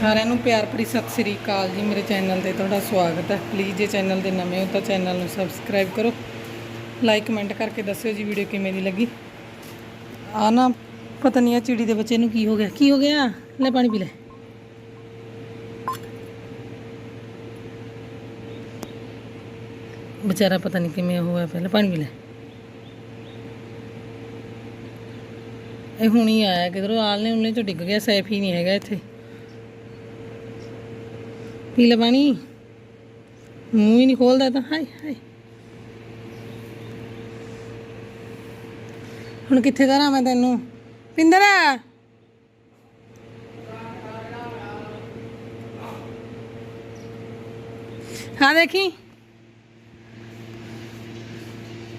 ਸਾਰਿਆਂ ਨੂੰ ਪਿਆਰ ਭਰੀ ਸਤਿ ਸ੍ਰੀ ਅਕਾਲ ਜੀ। ਮੇਰੇ ਚੈਨਲ ਤੇ ਤੁਹਾਡਾ ਸਵਾਗਤ ਹੈ। ਪਲੀਜ਼ ਜੇ ਚੈਨਲ ਦੇ ਨਵੇਂ ਹੋ ਤਾਂ ਚੈਨਲ ਨੂੰ ਸਬਸਕ੍ਰਾਈਬ ਕਰੋ। ਲਾਈਕ ਕਮੈਂਟ ਕਰਕੇ ਦੱਸਿਓ ਜੀ ਵੀਡੀਓ ਕਿਵੇਂ ਦੀ ਲੱਗੀ। ਆ ਨਾ, ਪਤਾ ਨਹੀਂ ਆ ਚਿੜੀ ਦੇ ਬੱਚੇ ਨੂੰ ਕੀ ਹੋ ਗਿਆ। ਕੀ ਹੋ ਗਿਆ? ਲੈ ਪਾਣੀ ਪੀ ਲੈ। ਵਿਚਾਰਾ ਪਤਾ ਨਹੀਂ ਕਿਵੇਂ ਹੋਇਆ ਪਹਿਲਾਂ ਪਾਣੀ ਪੀ ਲੈ। ਇਹ ਹੁਣੀ ਆਇਆ ਕਿਧਰੋਂ। ਆਲਨੇ ਉਹਨੇ ਚੋਂ ਡਿੱਗ ਗਿਆ। ਸੈਫ ਹੀ ਨਹੀਂ ਹੈਗਾ ਇੱਥੇ। ਪੀ ਲੈ ਪਾਣੀ ਮੂੰਹ ਹੀ ਨਹੀਂ ਖੋਲਦਾ ਤਾਂ, ਹਾਏ ਹਾਏ। ਹੁਣ ਕਿੱਥੇ ਦਾ ਮੈਂ ਤੈਨੂੰ? ਪਿੰਦਰ! ਹਾਂ, ਦੇਖੀ।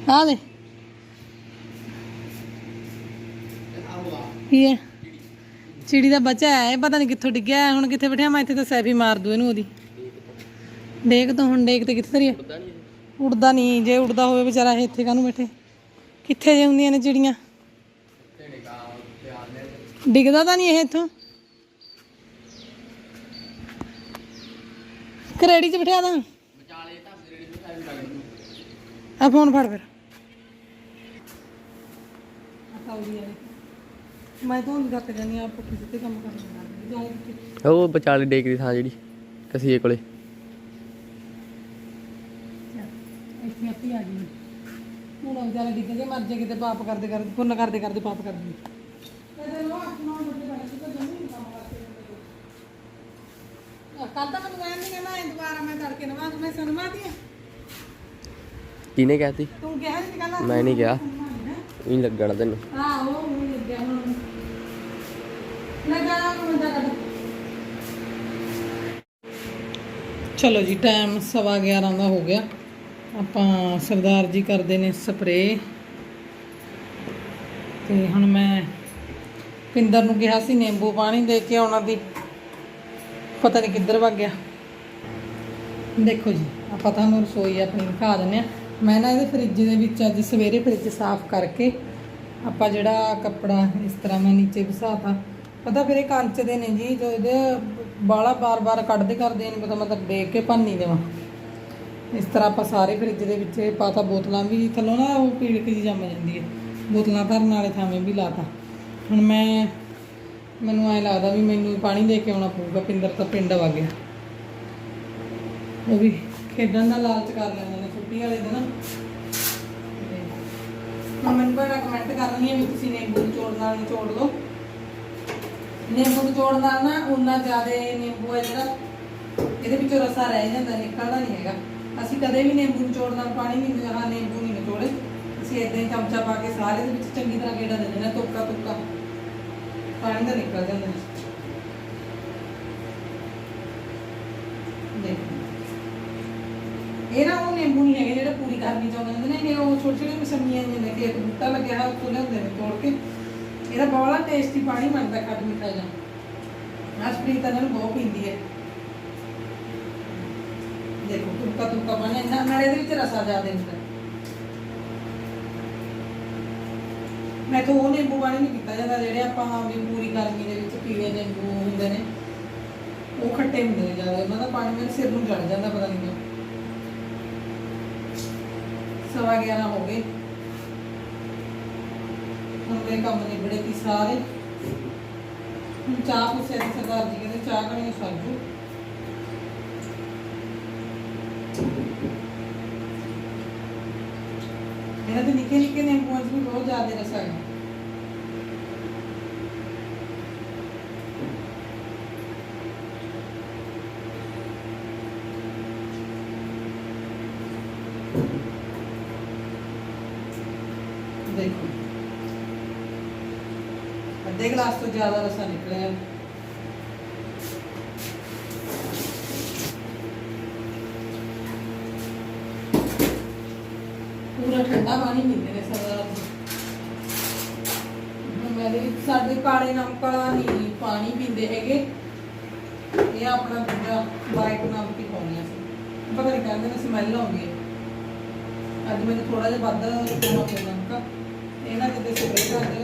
ਹਾਂ ਦੇ। ਕੀ ਚਿੜੀ ਦਾ ਬੱਚਾ ਹੈ ਇਹ ਪਤਾ ਨਹੀਂ ਕਿੱਥੋਂ ਡਿੱਗਿਆ ਹੈ। ਹੁਣ ਕਿੱਥੇ ਬਿਠਿਆ, ਮੈਂ ਇੱਥੇ ਤਾਂ ਸੈਫੀ ਮਾਰ ਦੂ ਇਹਨੂੰ ਉਹਦੀ। ਦੇਖ ਤਾਂ ਹੁਣ ਦੇਖ ਤੇ ਕਿੱਥੇ ਤਰੀ ਉੜਦਾ ਨਹੀਂ ਜੇ ਉੜਦਾ ਹੋਵੇ ਵਿਚਾਰਾ ਇਹ ਇੱਥੇ ਕਾਹਨੂੰ ਬੈਠੇ? ਕਿੱਥੇ ਜੇ ਹੁੰਦੀਆਂ ਨੇ ਚਿੜੀਆਂ? ਡਿੱਗਦਾ ਤਾਂ ਨਹੀਂ ਇਹ ਇੱਥੋਂ? ਕਰੇੜੀ 'ਚ ਬਿਠਾ ਦਾਂ ਆ ਫੋਨ ਫੜ ਫਿਰ। ਮੈਂ ਤਾਂ ਨਹੀਂ ਕਰਕੇ ਜਾਨੀ ਆਪ ਪੁੱਠੇ ਸਿੱਧੇ ਕੰਮ ਕਰ ਲੈਂਦਾ ਜਾਏ ਕਿੱਥੇ ਉਹ ਵਿਚਾਲੇ ਡੇਕ ਦੀ ਥਾਂ ਜਿਹੜੀ ਕਸੀਏ ਕੋਲੇ। ਇੱਥੇ ਆਪੀ ਆ ਗਈ ਹੁਣ ਉਹ ਵਿਚਾਰਾ ਡਿੱਗ ਕੇ ਮਰ ਜੇ ਕਿਤੇ ਪਾਪ ਕਰਦੇ ਕਰਦੇ ਪੁੰਨ ਕਰਦੇ ਕਰਦੇ ਪਾਪ ਕਰਦੇ। ਇਹਦੇ ਲੋ ਅੱਠ ਨੌ ਵਜੇ ਬਣੇ ਸੀ ਤਾਂ ਜਮੀ ਕੰਮ ਕਰਦੇ ਕੱਲ ਤਾਂ ਮੈਨੂੰ ਕਹਿੰਦੀ ਕਿ ਮੈਂ ਦੁਬਾਰਾ ਮੈਂ ਤੜਕੇ ਨਵਾਂ ਮੈਂ ਸੁਣਵਾ ਦੀ ਕਿਹਨੇ ਕਹਿਤੀ? ਤੂੰ ਕਿਹਾ ਨਹੀਂ ਕੱਲ ਮੈਂ ਨਹੀਂ ਕਿਹਾ। ਹੀ ਲੱਗਣਾ ਤੈਨੂੰ। ਆਹੋ ਉਹ ਲੱਗਿਆ ਹੁਣ। ਚਲੋ ਜੀ ਟਾਈਮ ਸਵਾ 11 ਦਾ ਹੋ ਗਿਆ। ਆਪਾਂ ਸਰਦਾਰ ਜੀ ਕਰਦੇ ਨੇ ਸਪਰੇ ਤੇ ਹੁਣ ਮੈਂ ਪਿੰਦਰ ਨੂੰ ਕਿਹਾ ਸੀ ਨਿੰਬੂ ਪਾਣੀ ਦੇ ਕੇ ਉਹਨਾਂ ਦੀ। ਪਤਾ ਨਹੀਂ ਕਿੱਧਰ ਵਗ ਗਿਆ। ਦੇਖੋ ਜੀ, ਆਪਾਂ ਤੁਹਾਨੂੰ ਰਸੋਈ ਆਪਣੀ ਦਿਖਾ ਦਿੰਦੇ ਆ ਮੈਂ ਨਾ ਇਹਦੇ ਫ੍ਰਿਜ ਦੇ ਵਿੱਚ ਅੱਜ ਸਵੇਰੇ ਫ੍ਰਿਜ ਸਾਫ਼ ਕਰਕੇ ਆਪਾਂ ਜਿਹੜਾ ਕੱਪੜਾ ਇਸ ਤਰ੍ਹਾਂ ਮੈਂ ਨੀਚੇ ਵਿਛਾਤਾ ਪਤਾ ਫਿਰ ਇਹ ਕੰਚ ਦੇ ਨੇ ਜੀ, ਜੋ ਇਹਦੇ ਬਾਲਾ ਬਾਰ-ਬਾਰ ਕੱਢਦੇ ਕਰਦੇ ਨਹੀਂ ਪਤਾ ਮਤਲਬ ਦੇਖ ਕੇ ਭੰਨੀ ਦੇਵਾਂ। ਇਸ ਤਰ੍ਹਾਂ ਆਪਾਂ ਸਾਰੇ ਫ੍ਰਿਜ ਦੇ ਵਿੱਚ ਪਾਤਾ, ਬੋਤਲਾਂ ਵੀ ਥੱਲੋਂ ਨਾ ਉਹ ਪੀੜਕ ਜੀ ਜੰਮ ਜਾਂਦੀ ਹੈ ਬੋਤਲਾਂ ਭਰਨ ਵਾਲੇ ਥਾਵੇਂ ਵੀ ਲਾਤਾ। ਹੁਣ ਮੈਂ, ਮੈਨੂੰ ਐ ਲੱਗਦਾ ਵੀ ਮੈਨੂੰ ਪਾਣੀ ਦੇ ਕੇ ਆਉਣਾ ਪਊਗਾ, ਪਿੰਦਰ ਤਾਂ ਪਿੰਡ ਆ ਗਿਆ। ਉਹ ਵੀ ਖੇਡਣ ਦਾ ਲਾਲਚ ਕਰ ਲੈਂਦੇ ਨੇ, ਛੁੱਟੀ ਵਾਲੇ ਦਿਨ। ਮੈਂ ਮੈਨੂੰ ਕਮੈਂਟ ਕਰ ਰਹੀ ਹੈ ਵੀ ਤੁਸੀਂ ਨਿੰਬੂ ਚੋੜ ਨਾਲ ਚੋੜ ਲਓ। ਨਿੰਬੂ ਨਿਚੋੜ ਨਾਲ ਨਾ ਉਨਾ ਜ਼ਿਆਦਾ ਨਿੰਬੂ ਹੈ ਜਿਹੜਾ, ਇਹਦੇ ਵਿੱਚੋਂ ਰਸਾ ਰਹਿ ਜਾਂਦਾ, ਨਿਕਲਦਾ ਨਹੀਂ ਹੈਗਾ। ਅਸੀਂ ਕਦੇ ਵੀ ਨਿੰਬੂ ਨਿਚੋੜ ਨਾਲ ਪਾਣੀ ਨਹੀਂ ਹਾਂ ਨਿੰਬੂ ਨਹੀਂ ਨਿਚੋੜੇ ਅਸੀਂ ਇਦਾਂ ਹੀ ਚਮਚਾ ਪਾ ਕੇ ਸਾਰੇ ਦੇ ਵਿੱਚ ਚੰਗੀ ਤਰ੍ਹਾਂ ਗੇੜਾ ਦੇ ਦੇਣਾ ਤੁੱਕਾ ਤੁੱਕਾ ਪਾਣੀ ਦਾ ਨਿਕਲ ਜਾਂਦਾ ਇਹ ਨਾ ਉਹ ਨਿੰਬੂ ਨਹੀਂ ਹੈਗੇ ਜਿਹੜੇ ਪੂਰੀ ਕਰਨੀ ਚਾਹੁੰਦੇ ਹੁੰਦੇ ਨੇ, ਇਹ ਉਹ ਛੋਟੇ ਛੋਟੇ ਮਸਮੀਆਂ ਨੇ ਕਿ ਇੱਕ ਬੂਟਾ ਲੱਗਿਆ ਹੋਇਆ, ਉੱਥੋਂ ਲਿਆਉਂਦੇ ਨੇ ਤੋੜ ਕੇ। ਇਹਦਾ ਬਹੁਤ ਟੇਸਟੀ ਪਾਣੀ ਬਣਦਾ ਖੱਟ ਮਿੱਠਾ ਜਿਹਾ। ਅਸਪ੍ਰੀਤ ਇਹਨਾਂ ਨੂੰ ਬਹੁਤ ਪੀਂਦੀ ਹੈ। ਦੇਖੋ ਤੁੱਕਾ ਤੁੱਕਾ ਪਾਣੀ, ਇੰਨਾ ਨਾਲੇ ਇਹਦੇ ਵਿੱਚ ਰਸਾ ਜ਼ਿਆਦਾ ਹੁੰਦਾ। ਮੈਂ ਤਾਂ ਉਹ ਨਿੰਬੂ ਪਾਣੀ ਨਹੀਂ ਪੀਤਾ ਜਾਂਦਾ, ਜਿਹੜੇ ਆਪਾਂ ਵੀ ਪੂਰੀ ਗਰਮੀ ਦੇ ਵਿੱਚ ਪੀਲੇ ਨਿੰਬੂ ਹੁੰਦੇ ਨੇ, ਉਹ ਖੱਟੇ ਹੁੰਦੇ ਨੇ ਜ਼ਿਆਦਾ। ਉਹਨਾਂ ਦਾ ਪਾਣੀ ਮੇਰੇ ਸਿਰ ਨੂੰ ਚੜ ਜਾਂਦਾ, ਪਤਾ ਨਹੀਂ ਕਿਉਂ। ਸਵਾ 11 ਹੋ ਗਏ। ਹੁਣ ਮੇਰੇ ਕੰਮ ਨਿਬੜੇ ਤੀ ਸਾਰੇ। ਹੁਣ ਚਾਹ ਪੁੱਛਿਆ ਸੀ ਸਰਦਾਰ ਜੀ, ਕਹਿੰਦੇ ਚਾਹ ਕਣੀ ਸਾਜੂ ਇਹਨਾਂ ਦੇ ਨਿੱਕੇ ਨਿੱਕੇ ਨਿੰਬੂਆਂ 'ਚ ਵੀ ਬਹੁਤ ਜ਼ਿਆਦਾ ਰਸ ਹੈ ਦੇਖੋ ਅੱਧੇ ਗਲਾਸ ਤੋਂ ਜ਼ਿਆਦਾ ਰਸਾ ਨਿਕਲਿਆ। ਪੂਰਾ ਠੰਡਾ ਪਾਣੀ ਪੀਂਦੇ ਨੇ ਸਰਦਾਰ ਮੇਰੇ ਸਾਡੇ ਕਾਲੇ ਨਮਕ ਨਹੀਂ ਪਾਣੀ ਪੀਂਦੇ ਹੈਗੇ। ਇਹ ਆਪਣਾ ਦੂਜਾ ਵਾਈਟ ਨਮਕ ਪਾਉਣੀ ਸੀ ਪਤਾ ਨਹੀਂ, ਕਹਿੰਦੇ ਨੇ ਸਮੈਲ ਆਉਂਦੀ ਹੈ। ਅੱਜ ਮੈਨੂੰ ਥੋੜਾ ਜਿਹਾ ਵੱਧ ਪਾਉਣਾ ਪਿਆ ਇਹਨਾਂ ਕਿਤੇ ਸਪਰੇਅ ਕਰਦੇ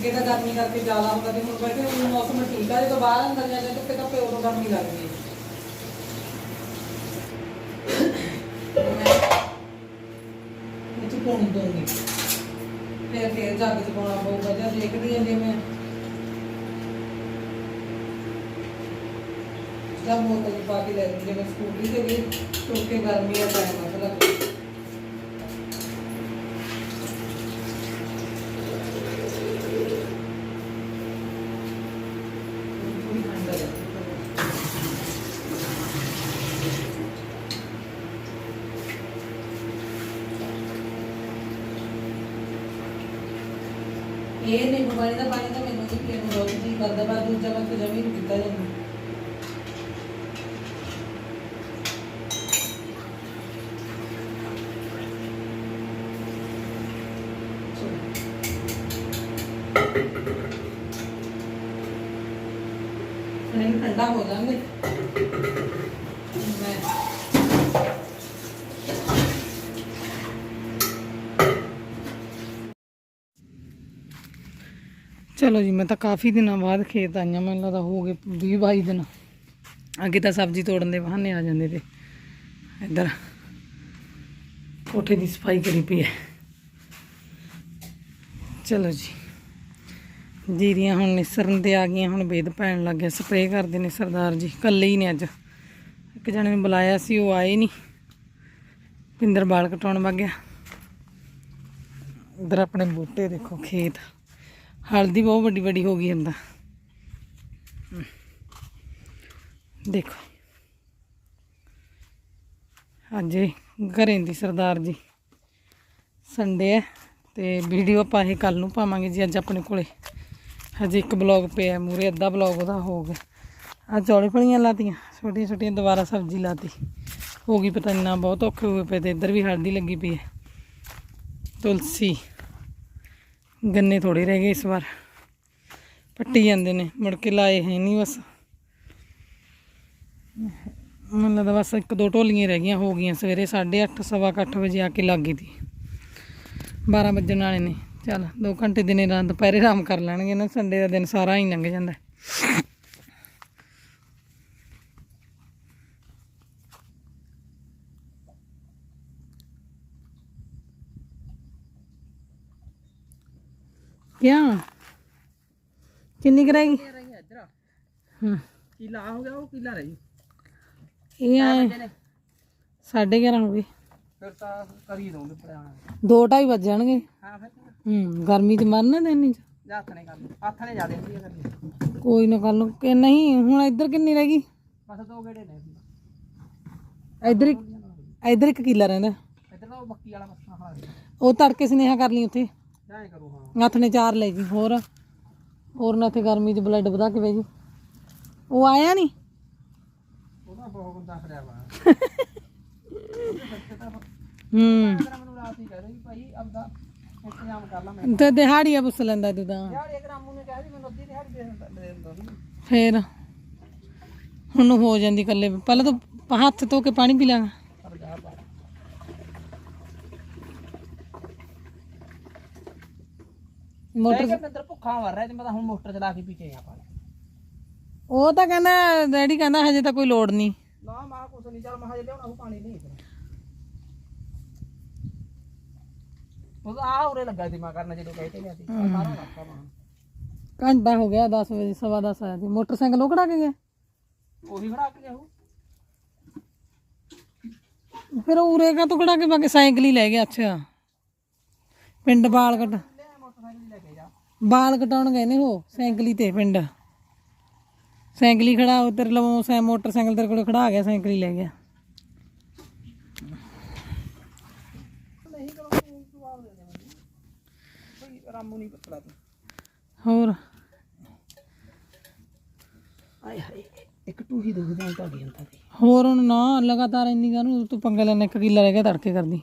ਅੱਗੇ ਤਾਂ ਗਰਮੀ ਕਰਕੇ ਜ਼ਿਆਦਾ ਹੁੰਦਾ ਤੇ ਹੁਣ ਬੈਠੇ ਹੁਣ ਮੌਸਮ ਠੀਕ ਆ ਜਦੋਂ ਬਾਹਰ ਅੰਦਰ ਜਾਂਦੇ ਧੁੱਪੇ ਧੁੱਪੇ ਉਦੋਂ ਗਰਮੀ ਲੱਗਦੀ ਹੈ ਇਹ ਪਾਉਣ ਦੂੰਗੀ ਫਿਰ ਫਿਰ ਜੱਗ ਚ ਪਾਉਣਾ ਪਊਗਾ ਜਾਂ ਦੇਖਦੀ ਹਾਂ ਜੇ ਮੈਂ। ਜਦ ਬੋਤਲ ਪਾ ਕੇ ਲੈ ਜਿਵੇਂ ਸਕੂਟਰੀ ਤੇ ਵੀ, ਕਿਉਂਕਿ ਗਰਮੀ ਦਾ ਟਾਈਮ ਆ, ਫਿਰ ਇਹ ਨਹੀਂ, ਬਿਮਾਰੀ ਦਾ ਪਾਣੀ ਤਾਂ ਮੈਨੂੰ ਨਹੀਂ ਪੀਣ ਨੂੰ ਰੋਜ਼ ਨਹੀਂ ਕਰਦਾ ਪਰ ਦੂਜਾ ਮੈਂ ਤਾਂ ਜਮੀ ਨਹੀਂ ਪੀਤਾ ਜਾਂਦਾ ਨਹੀਂ। ਠੰਡਾ ਹੋ ਚਲੋ ਜੀ, ਮੈਂ ਤਾਂ ਕਾਫੀ ਦਿਨਾਂ ਬਾਅਦ ਖੇਤ ਆਈਆਂ, ਮੈਨੂੰ ਲੱਗਦਾ ਹੋ ਗਏ 20 22 ਦਿਨ। ਅੱਗੇ ਤਾਂ ਸਬਜ਼ੀ ਤੋੜਨ ਦੇ ਬਹਾਨੇ ਆ ਜਾਂਦੇ ਤੇ। ਇੱਧਰ ਕੋਠੇ ਦੀ ਸਫ਼ਾਈ ਕਰੀ ਪਈ ਹੈ। ਚਲੋ ਜੀ। ਜੀਰੀਆਂ ਹੁਣ ਨਿਸਰਨ ਤੇ ਆ ਗਈਆਂ, ਹੁਣ ਬੇਦ ਪੈਣ ਲੱਗ ਗਿਆ, ਸਪਰੇਅ ਕਰਦੇ ਨੇ ਸਰਦਾਰ ਜੀ, ਇਕੱਲੇ ਹੀ ਨੇ ਅੱਜ। ਇੱਕ ਜਣੇ ਨੂੰ ਬੁਲਾਇਆ ਸੀ, ਉਹ ਆਏ ਨਹੀਂ। ਪਿੰਦਰ ਬਾਲ ਕਟਾਉਣ ਵਗ ਗਿਆ। ਉਧਰ ਆਪਣੇ ਬੂਟੇ ਦੇਖੋ, ਖੇਤ। ਹਲਦੀ ਬਹੁਤ ਵੱਡੀ ਵੱਡੀ ਹੋ ਗਈ ਹੁੰਦਾ ਦੇਖੋ। ਅੱਜ ਇਹ ਘਰੇ ਦੀ ਸਰਦਾਰ ਜੀ। ਸੰਡੇ ਹੈ ਤੇ ਵੀਡੀਓ ਆਪਾਂ ਇਹ ਕੱਲ ਨੂੰ ਪਾਵਾਂਗੇ ਜੀ, ਅੱਜ ਆਪਣੇ ਕੋਲੇ। ਹਜੇ ਇੱਕ ਬਲੌਗ ਪਿਆ ਮੂਰੇ ਅੱਧਾ ਬਲੌਗ ਉਹਦਾ ਹੋ ਗਿਆ। ਆ ਚੌਲੇ ਫਲੀਆਂ ਲਾਤੀਆਂ, ਛੋਟੀਆਂ ਛੋਟੀਆਂ ਦੁਬਾਰਾ ਸਬਜ਼ੀ ਲਾਤੀ। ਹੋ ਗਈ ਪਤਾ ਨਹੀਂ ਨਾ, ਬਹੁਤ ਔਖੇ ਹੋਏ ਪਏ ਤੇ ਇੱਧਰ ਵੀ ਹਲਦੀ ਲੱਗੀ ਪਈ ਹੈ। ਤੁਲਸੀ। ਗੰਨੇ ਥੋੜੇ ਰਹਿ ਗਏ ਇਸ ਵਾਰ। ਪੱਟੀ ਜਾਂਦੇ ਨੇ, ਮੁੜ ਕੇ ਲਾਏ ਹੈ ਨਹੀਂ ਬਸ। ਮੈਨੂੰ ਲੱਗਦਾ ਬਸ ਇੱਕ ਦੋ ਢੋਲੀਆਂ ਰਹਿ ਗਈਆਂ, ਹੋ ਗਈਆਂ ਸਵੇਰੇ 8:30 ਸਵਾ ਕੁ ਅੱਠ ਵਜੇ ਆ ਕੇ ਲੱਗ ਗਈ ਤੀ। 12 ਵੱਜਣ ਵਾਲੇ ਨੇ। ਚੱਲ 2 ਘੰਟੇ ਦਿਨੇ ਰਾਤ ਦੁਪਹਿਰੇ ਆਰਾਮ ਕਰ ਲੈਣਗੇ ਨਾ, ਸੰਡੇ ਦਾ ਦਿਨ ਸਾਰਾ ਹੀ ਲੰਘ ਜਾਂਦਾ। ਹੈ। ਕਿਆ? ਕਿੰਨੀ ਕਰਾਏਗੀ ਹੂੰ। ਕਿਲਾ ਹੋ ਗਿਆ ਉਹ ਕਿਲਾ ਰਹੀ। ਇਹ ਆਏ ਸਾਢੇ 11 ਹੋ ਗਏ। ਫਿਰ ਤਾਂ ਕਰੀ ਦੋਗੇ ਪੜਾਣਾ ਦੋ ਢਾਈ ਵੱਜ ਜਾਣਗੇ। ਹਾਂ ਫਿਰ ਹੂੰ ਗਰਮੀ ਚ ਮਰਨਾ ਦੇਣੀ ਚ। ਹੱਥ ਨੇ ਕਰ ਹੱਥ ਨੇ ਜਾ ਦਿੰਦੀ ਹੈ ਕਰਨੀ ਕੋਈ ਨਾ ਕਰ ਲਓ। ਕਿ ਨਹੀਂ ਹੁਣ ਇੱਧਰ ਕਿੰਨੀ ਰਹਿ ਗਈ? ਬਸ ਦੋ ਗੇੜੇ ਨੇ। ਇੱਧਰ ਇੱਕ ਇੱਧਰ ਇੱਕ ਕਿੱਲਾ ਰਹਿੰਦਾ। ਇੱਧਰ ਤਾਂ ਉਹ ਬੱਕੀ ਵਾਲਾ ਮੱਥਾ ਖਾ ਰਿਹਾ ਉਹ ਤੜਕੇ ਸੁਨੇਹਾ ਕਰ ਲਈ ਉੱਥੇ। ਜਾਏ ਕਰੂ ਹਾਂ। ਹੱਥ ਨੇ ਚਾਰ ਲੈ ਜੀ ਹੋਰ। ਹੋਰ ਨਾ ਇੱਥੇ ਗਰਮੀ 'ਚ ਬਲੱਡ ਵਧਾ ਕੇ ਬਹਿ ਜੀ ਉਹ ਆਇਆ ਨਹੀਂ ਉਹਦਾ ਬਹੁਤ ਬੰਦਾ ਖੜਿਆ ਵਾ। ਹੂੰ। ਤੇਰਾ ਮੈਨੂੰ ਰਾਤ ਹੀ ਕਹਿ ਰਹੀ ਭਾਈ ਆਪਦਾ ਇੰਤਜ਼ਾਮ ਕਰ ਲਾ ਮੈਂ ਤੇ ਦਿਹਾੜੀਆ ਪੁੱਛ ਲੈਂਦਾ ਤੂੰ ਤਾਂ। ਯਾਰ ਇੱਕ ਰਾਮੂ ਨੇ ਕਿਹਾ ਸੀ ਮੈਨੂੰ ਅੱਧੀ ਦਿਹਾੜੀ ਦੇ ਦਿੰਦਾ ਦੇ ਦਿੰਦਾ ਸੀ। ਫੇਰ। ਹੁਣ ਹੋ ਜਾਂਦੀ ਇਕੱਲੇ ਪਹਿਲਾਂ ਤਾਂ ਹੱਥ ਧੋ ਕੇ ਪਾਣੀ ਪੀ ਲਾਂਗਾ ਪਰ ਜਾ ਪਾ ਮੋਟਰ ਮੋਟਰ ਅੰਦਰ ਭੁੱਖਾ ਮਰ ਰਿਹਾ ਤੇ ਮੈਂ ਤਾਂ ਹੁਣ ਮੋਟਰ ਚਲਾ ਕੇ ਪੀ ਕੇ ਆ ਪਾਣੀ ਉਹ ਤਾਂ ਕਹਿੰਦਾ ਡੈਡੀ ਕਹਿੰਦਾ ਹਜੇ ਤਾਂ ਕੋਈ ਲੋੜ ਨਹੀਂ। ਨਾ ਮਾ ਕੁਛ ਨਹੀਂ ਚੱਲ ਮੈਂ ਹਜੇ ਲਿਆਉਣਾ ਉਹ ਪਾਣੀ ਨਹੀਂ ਉਹ ਆ ਉਰੇ ਲੱਗਾ ਸੀ ਮੈਂ ਕਰਨ ਜਦੋਂ ਕਹੇ ਤੇ ਗਿਆ ਸੀ। ਸਾਰਾ ਰੱਖਾ ਮੈਂ ਘੰਟਾ ਹੋ ਗਿਆ 10 ਵਜੇ ਸਵਾ 10 ਆਇਆ ਸੀ। ਮੋਟਰਸਾਈਕਲ ਉਹ ਕਢਾ ਕੇ ਗਿਆ? ਉਹੀ ਖੜਾ ਕੇ ਜਾਊ ਫਿਰ ਉਰੇ ਕਾ ਤੋਂ ਕਢਾ ਕੇ ਬਾਕੀ ਸਾਈਕਲ ਹੀ ਲੈ ਗਿਆ ਅੱਛਾ। ਪਿੰਡ ਬਾਲ ਕਟ ਲੈ ਮੋਟਰਸਾਈਕਲ ਹੀ ਲੈ ਕੇ ਜਾ ਬਾਲ ਕਟਾਉਣ ਗਏ ਨੇ ਉਹ ਸਾਈਕਲ ਹੀ ਤੇ ਪਿੰਡ। ਸਾਈਕਲ ਹੀ ਖੜਾ ਉਧਰ ਲਵੋਂ ਸੈ ਮੋਟਰਸਾਈਕਲ ਤੇਰੇ ਕੋਲ ਖੜਾ ਗਿਆ ਸਾਈਕਲ ਹੀ ਲੈ ਗਿਆ। ਕੋਈ ਰਾਮੂ ਨਹੀਂ ਪਤਲਾ ਤੂੰ ਹੋਰ? ਆਏ ਹਾਏ ਇੱਕ ਟੂਹੀ ਦੁਖਦਾ ਤਾਂ ਤੁਹਾਡੀ ਅੰਦਰ ਦੀ ਹੋਰ ਹੁਣ ਨਾ ਲਗਾਤਾਰ ਇੰਨੀ ਗਾਨੂੰ ਤੂੰ ਪੰਗਾ ਲੈਣਾ ਇੱਕ ਕਿੱਲਾ ਰਹਿ ਗਿਆ ਤੜਕੇ ਕਰਦੀ।